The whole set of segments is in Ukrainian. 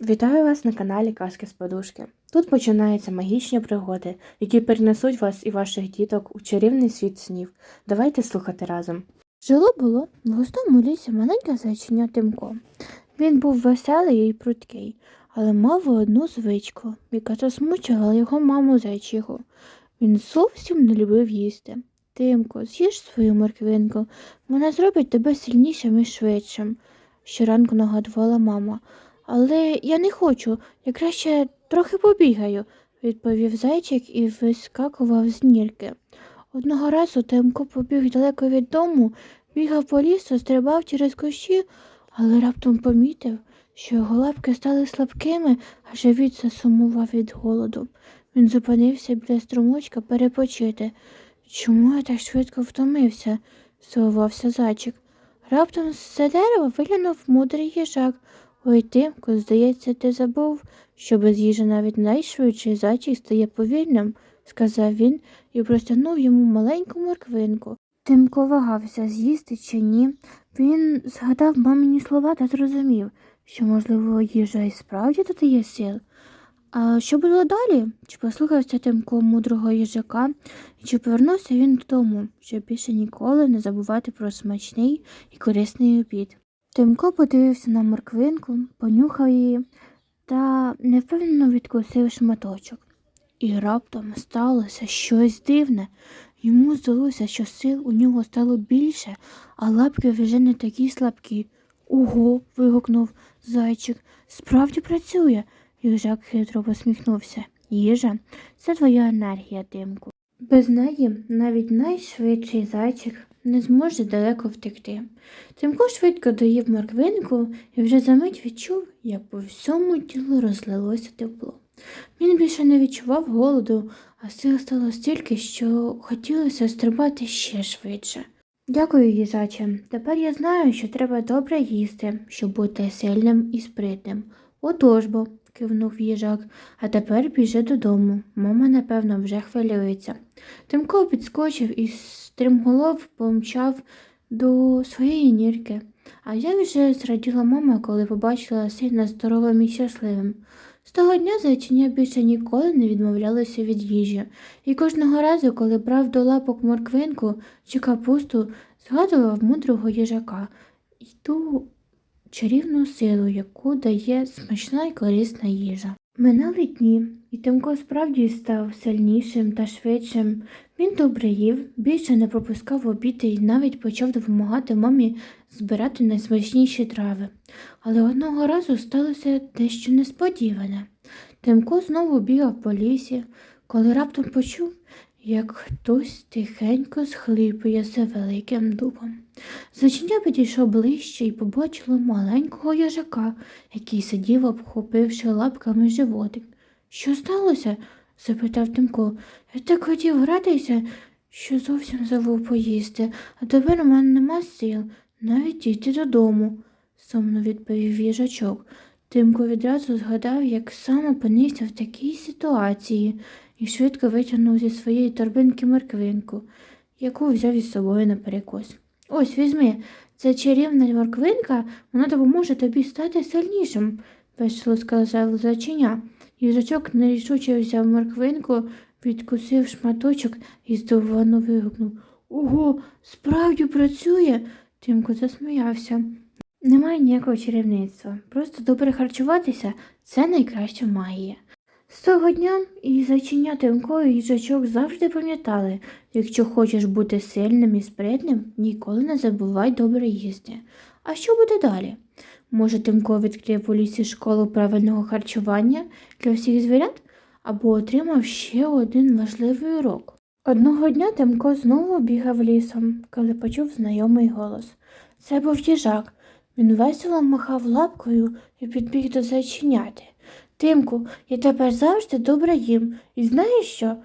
Вітаю вас на каналі Казки з Подушки. Тут починаються магічні пригоди, які перенесуть вас і ваших діток у чарівний світ снів. Давайте слухати разом. Жило було в густому лісі маленьке зайчиня Тимко. Він був веселий і прудкий, але мав одну звичку, яка засмучувала його маму зайчиху. Він зовсім не любив їсти. Тимко, з'їж свою морквинку, вона зробить тебе сильнішим і швидшим, щоранку нагадувала мама. Але я не хочу, я краще трохи побігаю, відповів зайчик і вискакував з нірки. Одного разу Тимко побіг далеко від дому, бігав по лісу, стрибав через кущі, але раптом помітив, що його лапки стали слабкими, а живіт засумував від голоду. Він зупинився біля струмочка перепочити. Чому я так швидко втомився? здивувався зайчик. Раптом з-за дерева виглянув мудрий їжак. Ой, Тимко, здається, ти забув, що без їжі навіть найшвидший зайчик стає повільним, сказав він і простягнув йому маленьку морквинку. Тимко вагався, з'їсти чи ні. Він згадав мамині слова та зрозумів, що, можливо, їжа і справді додає сил. А що було далі? Чи послухався Тимко мудрого їжака, і чи повернувся він додому, щоб більше ніколи не забувати про смачний і корисний обід? Тимко подивився на морквинку, понюхав її та невпевнено відкусив шматочок. І раптом сталося щось дивне. Йому здалося, що сил у нього стало більше, а лапки вже не такі слабкі. Ого. вигукнув зайчик. Справді працює. Їжак хитро посміхнувся. Їжа це твоя енергія, Тимку. Без неї навіть найшвидший зайчик не зможе далеко втекти. Тимко швидко доїв морквинку і вже за мить відчув, як по всьому тілу розлилося тепло. Він більше не відчував голоду, а сил стало стільки, що хотілося стрибати ще швидше. Дякую, їжаче. Тепер я знаю, що треба добре їсти, щоб бути сильним і спритним. Отож бо, кивнув їжак, а тепер біжи додому. Мама, напевно, вже хвилюється. Тимко підскочив і стрімголов помчав до своєї нірки. А я вже зраділа мама, коли побачила сина здоровим і щасливим. З того дня зайчиня більше ніколи не відмовлялося від їжі, і кожного разу, коли брав до лапок морквинку чи капусту, згадував мудрого їжака ту чарівну силу, яку дає смачна і корисна їжа. Минали дні, і Тимко справді став сильнішим та швидшим. Він добре їв, більше не пропускав обіди і навіть почав допомагати мамі збирати найсмачніші трави. Але одного разу сталося дещо несподіване. Тимко знову бігав по лісі, коли раптом почув, як хтось тихенько схлипує за великим дубом. Зайчиня підійшов ближче і побачило маленького їжака, який сидів, обхопивши лапками животик. Що сталося? запитав Тимко. Я так хотів гратися, що зовсім забув поїсти, а тепер у мене нема сил навіть йти додому, сумно відповів їжачок. Тимко відразу згадав, як сам опинився в такій ситуації і швидко витягнув зі своєї торбинки морквинку, яку взяв із собою на перекус. Ось візьми, це чарівна морквинка, вона допоможе тобі стати сильнішим, весело сказав зайчиня. Їжачок нерішуче взяв морквинку, відкусив шматочок і здивовано вигукнув Ого, справді працює. Тимко засміявся. Немає ніякого чарівництва. Просто добре харчуватися це найкраща магія. З того дня і зайчиня Тимко і їжачок завжди пам'ятали, якщо хочеш бути сильним і спритним, ніколи не забувай добре їсти. А що буде далі? Може, Тимко відкриє у лісі школу правильного харчування для всіх звірят або отримав ще один важливий урок. Одного дня Тимко знову бігав лісом, коли почув знайомий голос. Це був їжак. Він весело махав лапкою і підбіг до зайчиняти. Тимку, я тепер завжди добре їм. І знаєш що?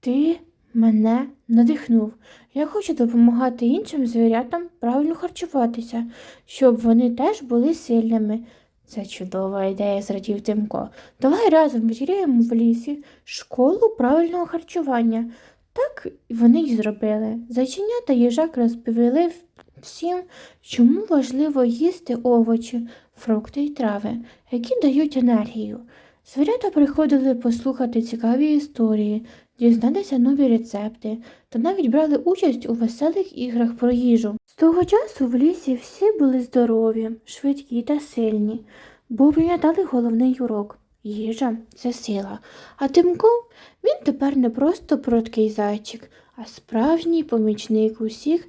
Ти мене надихнув. Я хочу допомагати іншим звірятам правильно харчуватися, щоб вони теж були сильними. Це чудова ідея, зрадів Тимко. Давай разом відкриємо в лісі школу правильного харчування. Так вони й зробили. Зайчиня та їжак розповіли всім, чому важливо їсти овочі, фрукти й трави, які дають енергію. Звірята приходили послухати цікаві історії, дізнатися нові рецепти та навіть брали участь у веселих іграх про їжу. З того часу в лісі всі були здорові, швидкі та сильні, бо пам'ятали головний урок. Їжа це сила. А Тимко він тепер не просто пруткий зайчик, а справжній помічник усіх,